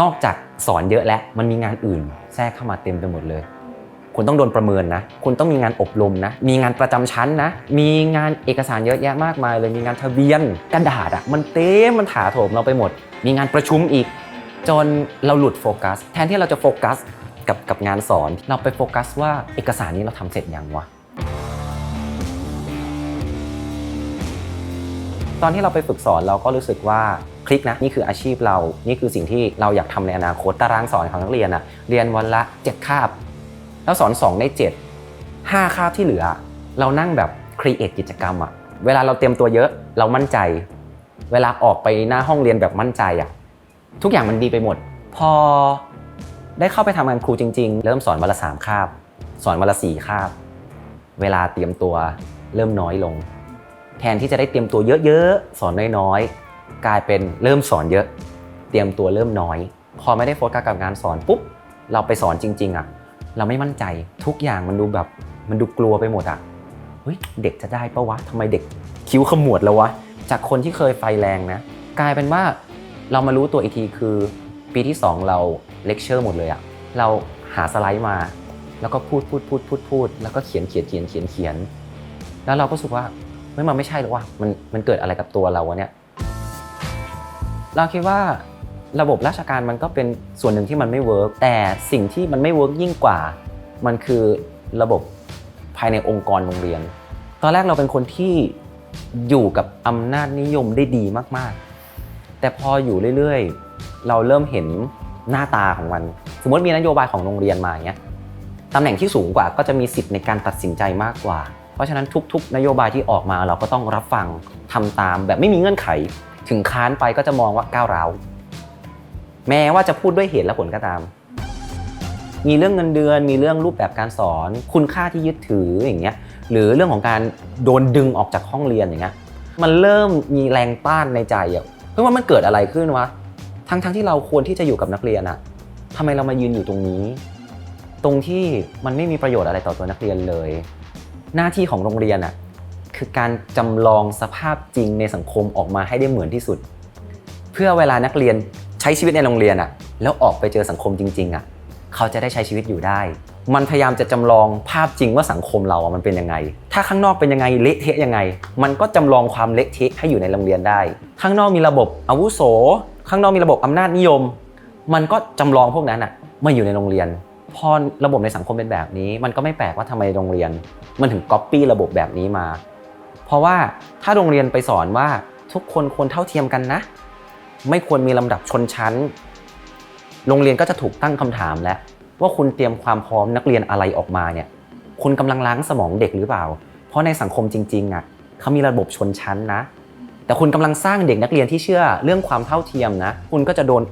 นอกจากสอนเยอะแล้วมันมีงานอื่น แทรกเข้ามาเต็มไปหมดเลย คุณต้องโดนประเมินนะ คุณต้องมีงานอบรมนะ มีงานประจำชั้นนะ มีงานเอกสารเยอะแยะมากมายเลยมีงานทะเบียนกระดาษอะมันเต็มมันถาโถมเราไปหมด มีงานประชุมอีก จนเราหลุดโฟกัส แทนที่เราจะโฟกัสกับกับงานสอน เราไปโฟกัสว่าเอกสารนี้เราทำเสร็จยังวะ ตอนที่เราไปฝึกสอนเราก็รู้สึกว่าคลิกนะนี่คืออาชีพเรา นี่คือสิ่งที่เราอยากทำในอนาคตตารางสอนของนักเรียนอะเรียนวันละ 7 คาบ แล้วสอน2ใน7 5 คาบที่เหลือ เรานั่งแบบครีเอทกิจกรรมอะเวลาเราเตรียมตัวเยอะเรามั่นใจ เวลาออกไปหน้าห้องเรียนแบบมั่นใจอะทุกอย่างมันดีไปหมด พอได้เข้าไปทำงานครูจริง ๆ เริ่มสอนวันละสามคาบ สอนวันละสี่คาบ เวลาเตรียมตัวเริ่มน้อยลง แทนที่จะได้เตรียมตัวเยอะๆ สอนน้อยๆ กลายเป็นเริ่มสอนเยอะ เตรียมตัวเริ่มน้อย พอไม่ได้โฟกัสกับงานสอนปุ๊บ เราไปสอนจริง ๆ อะ เราไม่มั่นใจทุกอย่างมันดูแบบมันดูกลัวไปหมดอะเฮ้ยเด็กจะได้ปะวะทำไมเด็กคิ้วขมวดแล้ววะ จากคนที่เคยไฟแรงนะ กลายเป็นว่าเรามารู้ตัวอีกทีคือ ปีที่ 2 เราเลคเชอร์หมดเลยอะเราหาสไลด์มา แล้วก็พูดพูดพูดพูดพูดแล้วก็เขียนเขียนเขียนเขียนเขียน แล้วเราก็รู้สึกว่า ไม่มันไม่ใช่หรอกว่ามันมันเกิดอะไรกับตัวเราวะเนี่ยเราคิดว่าระบบราชการมันก็เป็นส่วนหนึ่งที่มันไม่เวิร์กแต่สิ่งที่มันไม่เวิร์กยิ่งกว่า มันคือระบบภายในองค์กรโรงเรียน ตอนแรกเราเป็นคนที่อยู่กับอำนาจนิยมได้ดีมากๆ แต่พออยู่เรื่อยๆ เราเริ่มเห็นหน้าตาของมัน สมมติมีนโยบายของโรงเรียนมาเงี้ยตำแหน่งที่สูงกว่าก็จะมีสิทธิ์ในการตัดสินใจมากกว่า เพราะฉะนั้นทุก ๆ นโยบายที่ออกมาเราก็ต้องรับฟังทำตาม แบบไม่มีเงื่อนไข ถึงค้านไปก็จะมองว่าก้าวร้าวแม้ว่าจะพูดด้วยเหตุและผลก็ตาม มีเรื่องเงินเดือน มีเรื่องรูปแบบการสอน คุณค่าที่ยึดถืออย่างเงี้ยหรือเรื่องของการโดนดึงออกจากห้องเรียนอย่างเงี้ยมันเริ่มมีแรงต้านในใจอะเฮ้ยว่ามันเกิดอะไรขึ้นวะทั้งๆที่เราควรที่จะอยู่กับนักเรียนอะทำไมเรามายืนอยู่ตรงนี้ ตรงที่มันไม่มีประโยชน์อะไรต่อตัวนักเรียนเลย หน้าที่ของโรงเรียนอะคือการจำลองสภาพจริงในสังคมออกมาให้ได้เหมือนที่สุด เพื่อเวลานักเรียนใช้ชีวิตในโรงเรียนอะแล้วออกไปเจอสังคมจริง ๆอะเขาจะได้ใช้ชีวิตอยู่ได้ มันพยายามจะจำลองภาพจริงว่าสังคมเราอะมันเป็นยังไง ถ้าข้างนอกเป็นยังไงเละเทะยังไง มันก็จำลองความเละเทะให้อยู่ในโรงเรียนได้ ข้างนอกมีระบบอาวุโส ข้างนอกมีระบบอำนาจนิยม มันก็จำลองพวกนั้นอะมาอยู่ในโรงเรียน พอระบบในสังคมเป็นแบบนี้ มันก็ไม่แปลกว่าทำไมโรงเรียน มันถึงก๊อปปี้ระบบแบบนี้มา เพราะว่าถ้าโรงเรียนไปสอนว่าทุกคนควรเท่าเทียมกันนะ ไม่ควรมีลำดับชนชั้น โรงเรียนก็จะถูกตั้งคำถามแล้วว่าคุณเตรียมความพร้อมนักเรียนอะไรออกมาเนี่ย คุณกำลังล้างสมองเด็กหรือเปล่า เพราะในสังคมจริงๆอะเขามีระบบชนชั้นนะ แต่คุณกำลังสร้างเด็กนักเรียนที่เชื่อเรื่องความเท่าเทียมนะ คุณก็จะโดน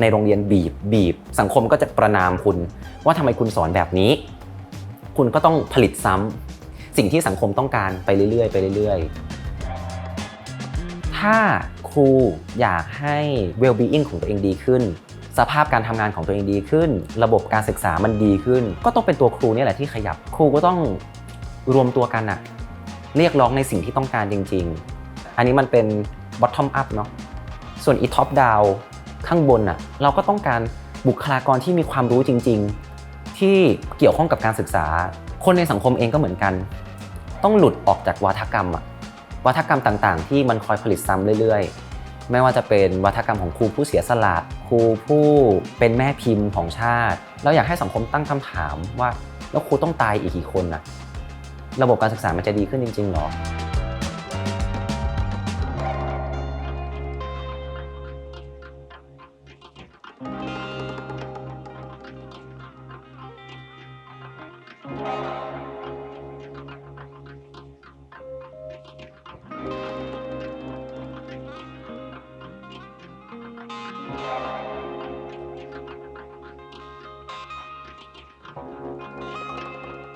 ในโรงเรียนบีบบีบ สังคมก็จะประนามคุณ ว่าทำไมคุณสอนแบบนี้ คุณก็ต้องผลิตซ้ำสิ่งที่สังคมต้องการไปเรื่อยๆไปเรื่อยๆ ถ้าครูอยากให้ well-being ของตัวเองดีขึ้น สภาพการทำงานของตัวเองดีขึ้น ระบบการศึกษามันดีขึ้น ก็ต้องเป็นตัวครูนี่แหละที่ขยับครูก็ต้องรวมตัวกันอะเรียกร้องในสิ่งที่ต้องการจริง ๆ อันนี้มันเป็น bottom up เนาะส่วนอี top down ข้างบนน่ะเราก็ต้องการบุคลากรที่มีความรู้จริง ๆ ที่เกี่ยวข้องกับการศึกษา คนในสังคมเองก็เหมือนกัน ต้องหลุดออกจากวัฒกรรมอะวัฒกรรมต่างๆ ที่มันคอยผลิตซ้ำเรื่อยๆ ไม่ว่าจะเป็นวัฒกรรมของครูผู้เสียสละครูผู้เป็นแม่พิมพ์ของชาติ เราอยากให้สังคมตั้งคำถามว่า แล้วครูต้องตายอีกกี่คนน่ะระบบการศึกษามันจะดีขึ้นจริงๆหรอ